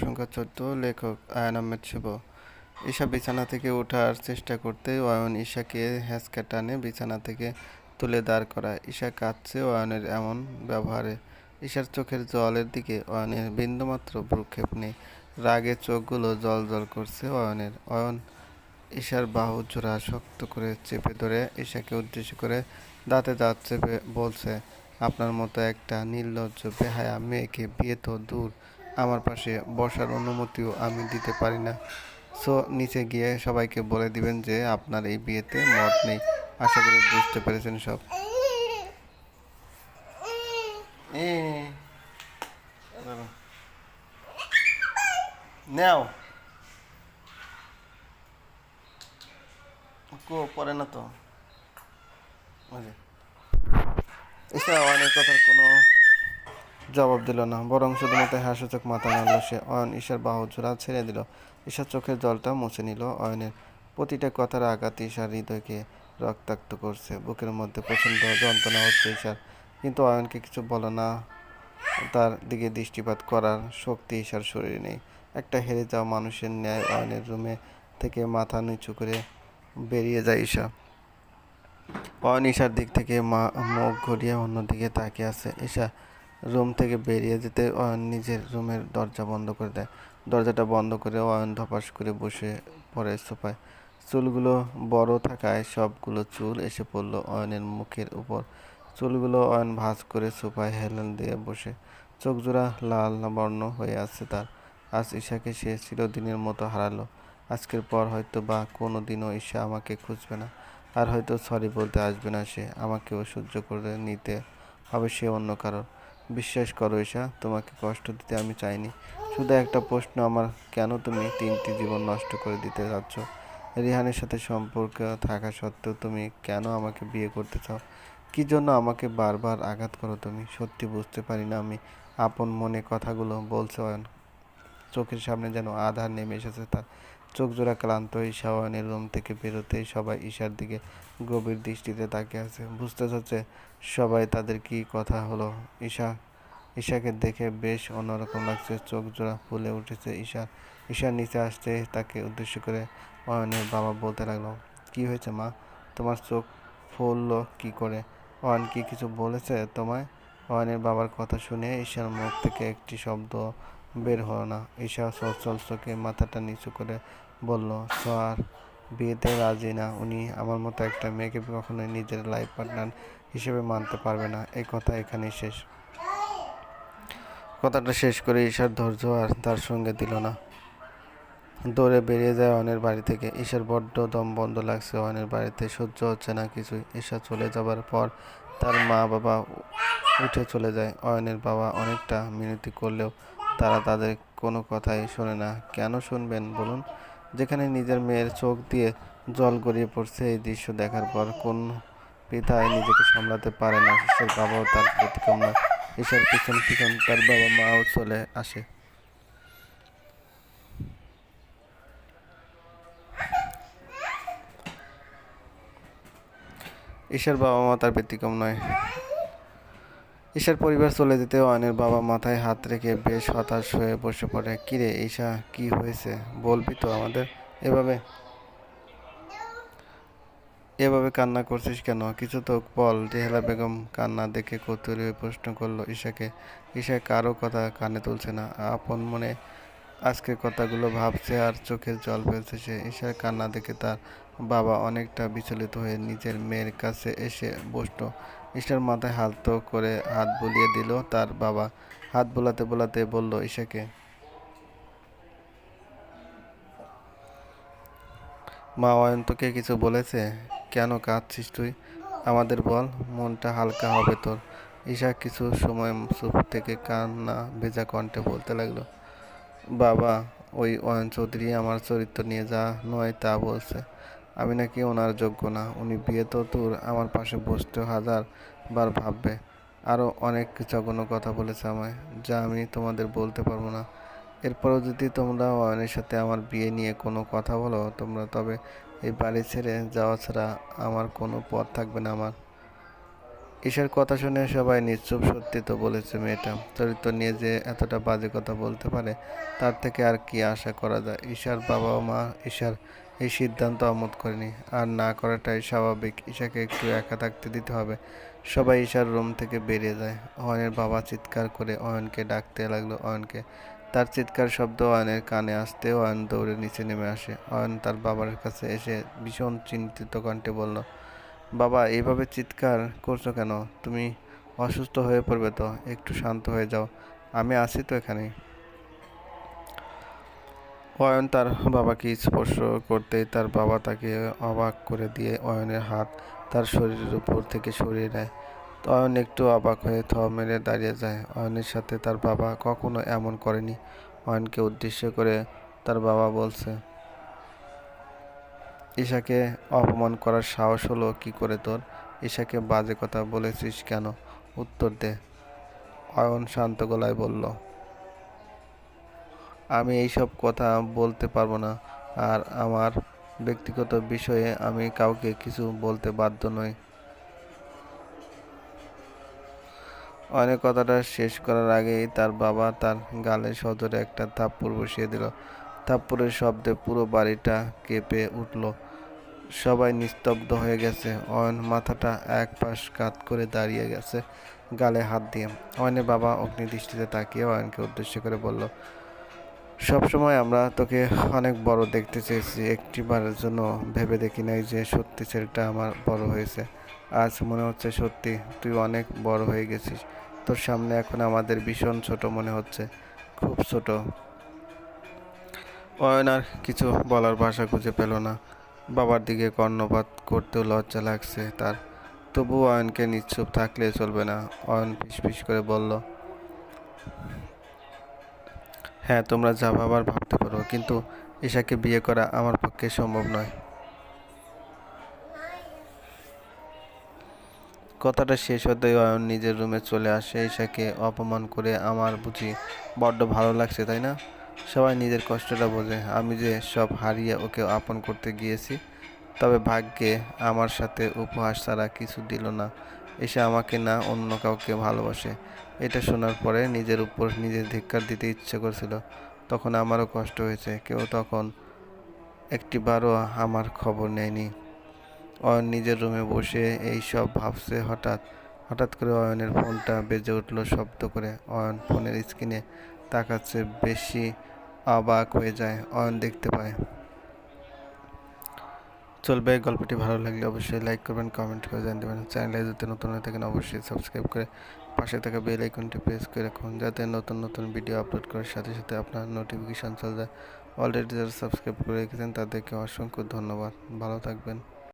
সংখ্যা চোদ্দ লেখক আয়ান আহমেদ শুভ। ঈশা বিছানা থেকে ওঠার চেষ্টা করতে অয়ন ঈশাকে হ্যাঁচকা টানে বিছানা থেকে তুলে দাঁড় করায়। ঈশা কাঁদছে অয়নের এমন ব্যবহারে। ঈশার চোখের জলের দিকে অয়নের বিন্দুমাত্র ভ্রুক্ষেপ নেই। রাগে চোখগুলো জল জল করছে অয়নের। অয়ন ঈশার বাহু জোড়া শক্ত করে চেপে ধরে ঈশাকে উদ্দেশ্য করে দাঁতে দাঁত চেপে বলছে, আপনার মতো একটা নির্লজ্জ বেহায়া মেয়েকে বিয়ে তো দূর। আমার পাশে বসার অনুমতিও আমি দিতে পারি না। সো, নিচে গিয়ে সবাইকে বলে দিবেন যে আপনার এই বিয়েতে মত নেই। আশা করি বুঝতে পেরেছেন সব। নেও। কো, পরে না তো। অনেক কথার কোনো জবাব দিল না, বরং শুধুমাত্র হাসুচোখ মাথা নাড়ল সে। অয়ন ঈশার বাহু জোড়া ছেড়ে দিল। ঈশার চোখের জলটা মুছে নিল। অয়নের প্রতিটা কথার আঘাত ঈশার হৃদয়কে রক্তাক্ত করছে। বুকের মধ্যে প্রচণ্ড যন্ত্রণা হচ্ছে ঈশার। কিন্তু অয়নকে কিছু বলে না। তার দিকে দৃষ্টিপাত করার শক্তি ঈশার শরীরে নেই। একটা হেরে যাওয়া মানুষের ন্যায় অয়নের রুমে থেকে মাথা নিচু করে বেরিয়ে যায় ঈশা। অয়ন ঈশার দিক থেকে মা মুখ ঘুরিয়ে অন্যদিকে তাকিয়ে আছে। ঈশা রুম থেকে বেরিয়ে যেতে অয়ন নিজের রুমের দরজা বন্ধ করে দেয়। দরজাটা বন্ধ করে অয়ন ধপাস করে বসে পড়ে সোফায়। চুলগুলো বড় থাকায় সবগুলো চুল এসে পড়ল অয়নের মুখের উপর। চুলগুলো অয়ন ভাঁজ করে সোফায় হেলান দিয়ে বসে। চোখ জোড়া লাল বর্ণ হয়ে আছে তার। আজ ঈশাকে সে চিরদিনের মতো হারালো। আজকের পর হয়তো বা কোনো দিনও ঈশা আমাকে খুঁজবে না। আর হয়তো সরি বলতে আসবে না সে। আমাকেও সহ্য করে নিতে হবে সে অন্য কারোর। বিশ্বাস করো ঈশা, তোমাকে কষ্ট দিতে আমি চাইনি। শুধু একটা প্রশ্ন, আমার কেন তুমি তিনটি জীবন নষ্ট করে দিতে যাচ্ছ? রিহানের সাথে সম্পর্ক থাকা সত্ত্বেও তুমি কেন আমাকে বিয়ে করতে চাও? কি জন্য আমাকে বারবার আঘাত করো তুমি? সত্যি বুঝতে পারি না আমি। আপন মনে কথাগুলো বলছো অয়ন। চোখের সামনে যেন আধার নেমে এসেছে, তার চোখ জোড়া ক্লান্ত ঈশা অয়নের রুম থেকে বেরোতেই সবাই ঈশার দিকে গভীর দৃষ্টিতে তাকিয়ে আছে। বুঝতে চাচ্ছে সবাই তাদের কি কথা হলো। ঈশা, ঈশাকে দেখে বেশ অন্যরকম লাগছে, চোখ জোড়া ফুলে উঠেছে ঈশা। ঈশা নিচে আসতে তাকে উদ্দেশ্য করে অয়নের বাবা বলতে লাগল, কি হয়েছে মা? তোমার চোখ ফুললো কি করে? অয়ন কি কিছু বলেছে তোমায়? অয়নের বাবার কথা শুনে ঈশার মুখ থেকে একটি শব্দ বের হলো না। ঈশা সচল চোখে মাথাটা নিচু করে বলল, স্যার, বিয়েতে রাজি না। উনি আমার মতো একটা মেয়েকে কখনোই নিজের লাইফ পার্টনার হিসেবে মানতে পারবে না। এই কথা এখানেই শেষ। কথাটা শেষ করে ঈশার ধৈর্য আর তার সঙ্গে দিল না। দৌড়ে বেরিয়ে যায় অয়নের বাড়ি থেকে। ঈশার বড্ড দম বন্ধ লাগছে অয়নের বাড়িতে। সহ্য হচ্ছে না কিছুই। ঈশা চলে যাবার পর তার মা বাবা উঠে চলে যায়। অয়নের বাবা অনেকটা মিনতি করলেও তারা তাদের কোনো কথাই শোনে না। কেন শুনবেন, বলুন? যেখানে নিজের মেয়ের চোখ দিয়ে জল গড়িয়ে পড়ছে, এই দৃশ্য দেখার পর কোন পিতায় নিজেকে সামলাতে পারে না। ঈশার বাবাও তার ব্যতিক্রম নয় ঈশার পিছন পিছন তার বাবা মাও চলে আসে। ঈশ্বর বাবা মা তার ব্যতিক্রম নয়। ঈশার পরিবার চলে যেতে অয়নের বাবা মাথায় হাত রেখে বেশ হতাশ হয়ে বসে পড়ে। কিরে ঈশা, কি হয়েছে? বলবি তো আমাদের। এভাবে এভাবে কান্না করছিস কেন? কিছু তো বল। জেহেলা বেগম কান্না দেখে কৌতূহলী হয়ে প্রশ্ন করল ঈশাকে। ঈশা কারও কথা কানে তুলছে না। আপন মনে আজকের কথাগুলো ভাবছে আর চোখের জল ফেলছে সে। ঈশার কান্না দেখে তার বাবা অনেকটা বিচলিত হয়ে নিজের মেয়ের কাছে এসে বসল। ঈশার মাথায় হাত করে হাত বুলিয়ে দিল তার বাবা। হাত বোলাতে বোলাতে বলল ঈশাকে মা অয়ন্তকে কিছু বলেছে? কেন কাঁদছিস তুই? আমাদের বল, মনটা হালকা হবে তোর। ঈশা কিছু সময় চুপ থেকে কান্না ভেজা কণ্ঠে বলতে লাগল, বাবা, ওই অয়ন চৌধুরী আমার চরিত্র নিয়ে যা নয় তা বলছে। আমি নাকি ওনার যোগ্য না। উনি বিয়ে তো দূর আমার পাশে বসতেও হাজার বার ভাববে। আরও অনেক জঘন্য কথা বলেছে আমায়, যা আমি তোমাদের বলতে পারব না। এরপরও যদি তোমরা অয়নের সাথে আমার বিয়ে নিয়ে কোনো কথা বলো, তোমরা তবে এই বাড়ি ছেড়ে যাওয়া ছাড়া আমার কোনো পথ থাকবে না আমার। ঈশার কথা শুনে সবাই নিশ্চুপ সত্যি তো বলেছে মেয়েটা। চরিত্র নিয়ে যে এতটা বাজে কথা বলতে পারে, তার থেকে আর কি আশা করা যায়? ঈশার বাবা মা ঈশার এই সিদ্ধান্ত আমোদ করেনি। আর না করাটাই স্বাভাবিক। ঈশাকে একটু একা থাকতে দিতে হবে। সবাই ঈশার রুম থেকে বেরিয়ে যায়। অয়নের বাবা চিৎকার করে অয়নকে ডাকতে লাগল। অয়নকে তার চিৎকার শব্দ অয়নের কানে আসতে অয়ন দৌড়ে নিচে নেমে আসে। অয়ন তার বাবার কাছে এসে ভীষণ চিন্তিত কণ্ঠে বলল, বাবা, এইভাবে চিৎকার করছ কেন? তুমি অসুস্থ হয়ে পড়বে তো। একটু শান্ত হয়ে যাও। আমি আছি তো এখানে অয়ন তার বাবাকে স্পর্শ করতেই তার বাবা তাকে অবাক করে দিয়ে অয়নের হাত তার শরীরের উপর থেকে সরিয়ে নেয়। অয়ন একটু অবাক হয়ে থ মেরে দাঁড়িয়ে যায়। অয়নের সাথে তার বাবা কখনো এমন করেনি। অয়নকে উদ্দেশ্য করে তার বাবা বলছে, ঈশাকে অপমান করার সাহস হলো কি করে তোর? ঈশাকে বাজে কথা বলেছিস কেন? উত্তর দে। অয়ন শান্ত গলায় বলল আমি এইসব কথা বলতে পারব না। আর আমার ব্যক্তিগত বিষয়ে আমি কাউকে কিছু বলতে বাধ্য নই। অনেক কথাটা শেষ করার আগেই তার বাবা তার গালে সজোরে একটা থাপ্পড় বসিয়ে দিল। থাপ্পড়ের শব্দে পুরো বাড়িটা কেঁপে উঠল। সবাই নিস্তব্ধ হয়ে গেছে। অয়ন মাথাটা এক পাশ কাত করে দাঁড়িয়ে গেছে গালে হাত দিয়ে। অয়নের বাবা অগ্নিদৃষ্টিতে তাকিয়ে অয়নকে উদ্দেশ্য করে বলল সবসময় আমরা তোকে অনেক বড় দেখতে চেয়েছি। একটিবারের জন্য ভেবে দেখি নাই যে সত্যি ছেলেটা আমার বড় হয়েছে। আজ মনে হচ্ছে সত্যি তুই অনেক বড় হয়ে গেছিস। তোর সামনে এখন আমাদের ভীষণ ছোট মনে হচ্ছে। খুব ছোট। অয়ন আর কিছু বলার ভাষা খুঁজে পেল না। বাবার দিকে কর্ণপাত করতেও লজ্জা লাগছে তার। তবু অয়নকে নিশ্চুপ থাকলে চলবে না। অয়ন ফিস করে বলল হ্যাঁ তোমরা যা ভাবার ভাবতে পারো, কিন্তু ঈশাকে বিয়ে করা আমার পক্ষে সম্ভব নয়। কথাটা শেষ হতেই অয়ন নিজের রুমে চলে আসে। ঈশাকে অপমান করে আমার বুঝি বড্ড ভালো লাগছে, তাই না? সবাই নিজের কষ্টটা বোঝে। আমি যে সব হারিয়ে ওকে আপন করতে গিয়েছি, তবে ভাগ্যে আমার সাথে উপহাস ছাড়া কিছু দিল না। এসে আমাকে না অন্য কাউকে ভালোবাসে। এটা শোনার পরে নিজের উপর নিজের ধিক্কার দিতে ইচ্ছে করছিল। তখন আমারও কষ্ট হয়েছে। কেউ তখন একটিবারও আমার খবর নেয়নি। অয়ন নিজের রুমে বসে এই সব ভাবছে হঠাৎ। হঠাৎ করে অয়নের ফোনটা বেজে উঠল শব্দ করে। অয়ন ফোনের স্ক্রিনে তাকাচ্ছে, বেশি অবাক হয়ে যায়। অয়ন দেখতে পায় চলবে, গল্পটি ভালো লাগলে অবশ্যই লাইক করবেন কমেন্ট করে জানিয়ে দেবেন। চ্যানেলে যদি নতুন হয়ে থাকেন, অবশ্যই সাবস্ক্রাইব করে পাশে থাকা বেল আইকনটি প্রেস করে রাখুন, যাতে নতুন নতুন ভিডিও আপলোড করার সাথে সাথে আপনার নোটিফিকেশান চলে যায়। অলরেডি যারা সাবস্ক্রাইব করে রেখেছেন, তাদেরকে অসংখ্য ধন্যবাদ। ভালো থাকবেন।